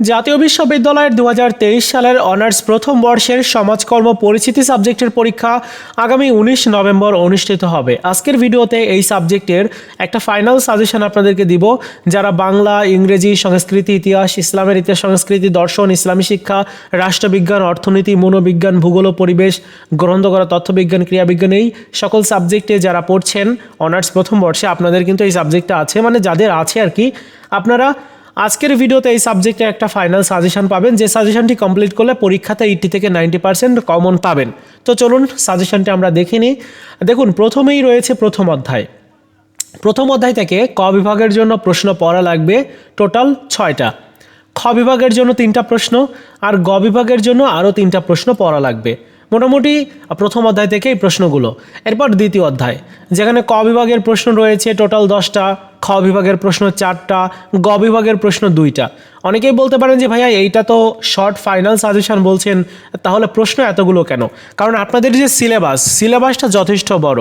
জাতীয় বিশ্ববিদ্যালয়ের দু হাজার তেইশ সালের অনার্স প্রথম বর্ষের সমাজকর্ম পরিচিতি সাবজেক্টের পরীক্ষা আগামী উনিশ নভেম্বর অনুষ্ঠিত হবে। আজকের ভিডিওতে এই সাবজেক্টের একটা ফাইনাল সাজেশন আপনাদেরকে দিব। যারা বাংলা, ইংরেজি, সংস্কৃতি, ইতিহাস, ইসলামের ইতিহাস, সংস্কৃতি, দর্শন, ইসলামী শিক্ষা, রাষ্ট্রবিজ্ঞান, অর্থনীতি, মনোবিজ্ঞান, ভূগোল পরিবেশ, গ্রন্থ করা, তথ্যবিজ্ঞান, ক্রিয়াবিজ্ঞান এই সকল সাবজেক্টে যারা পড়ছেন অনার্স প্রথম বর্ষে, আপনাদের কিন্তু এই সাবজেক্টটা আছে। মানে যাদের আছে আর কি, আপনারা আজকের ভিডিওতে এই সাবজেক্টে একটা ফাইনাল সাজেশন পাবেন। যে সাজেশনটি কমপ্লিট করলে পরীক্ষাতে এইটি থেকে নাইনটি পার্সেন্ট কমন পাবেন। তো চলুন সাজেশনটি আমরা দেখে নিই। দেখুন, প্রথমেই রয়েছে প্রথম অধ্যায়। প্রথম অধ্যায় থেকে ক বিভাগের জন্য প্রশ্ন পড়া লাগবে টোটাল ছয়টা। খ বিভাগের জন্য তিনটা প্রশ্ন আর গ বিভাগের জন্য আরও তিনটা প্রশ্ন পড়া লাগবে। মোটামুটি প্রথম অধ্যায় থেকে এই প্রশ্নগুলো। এরপর দ্বিতীয় অধ্যায়, যেখানে ক বিভাগের প্রশ্ন রয়েছে, টোটাল দশটা, খ বিভাগের প্রশ্ন চারটা, গ বিভাগের প্রশ্ন দুইটা। অনেকেই বলতে পারেন যে, ভাইয়া, এইটা তো শর্ট ফাইনাল সাজেশন বলছেন, তাহলে প্রশ্ন এতগুলো কেন? কারণ আপনাদের যে সিলেবাস সিলেবাসটা যথেষ্ট বড়।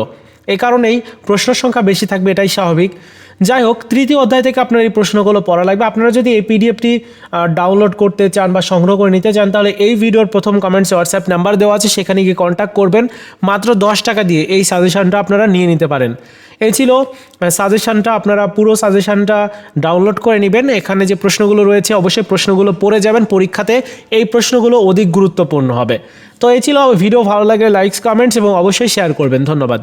এই কারণেই প্রশ্ন সংখ্যা বেশি থাকবে, এটাই স্বাভাবিক। যাই হোক তৃতীয় অধ্যায় থেকে আপনার এই প্রশ্নগুলো পড়া লাগবে। আপনারা যদি এই পিডিএফটি ডাউনলোড করতে চান বা সংগ্রহ করে নিতে চান, তাহলে এই ভিডিওর প্রথম কমেন্টসে হোয়াটসঅ্যাপ নাম্বার দেওয়া আছে, সেখানে গিয়ে কন্ট্যাক্ট করবেন। মাত্র দশ টাকা দিয়ে এই সাজেশানটা আপনারা নিয়ে নিতে পারেন। এই ছিল সাজেশানটা আপনারা পুরো সাজেশানটা ডাউনলোড করে নেবেন। এখানে যে প্রশ্নগুলো রয়েছে, অবশ্যই প্রশ্নগুলো পড়ে যাবেন। পরীক্ষাতে এই প্রশ্নগুলো অধিক গুরুত্বপূর্ণ হবে। তো এই ছিল, ভিডিও ভালো লাগলে লাইকস কমেন্টস এবং অবশ্যই শেয়ার করবেন। ধন্যবাদ।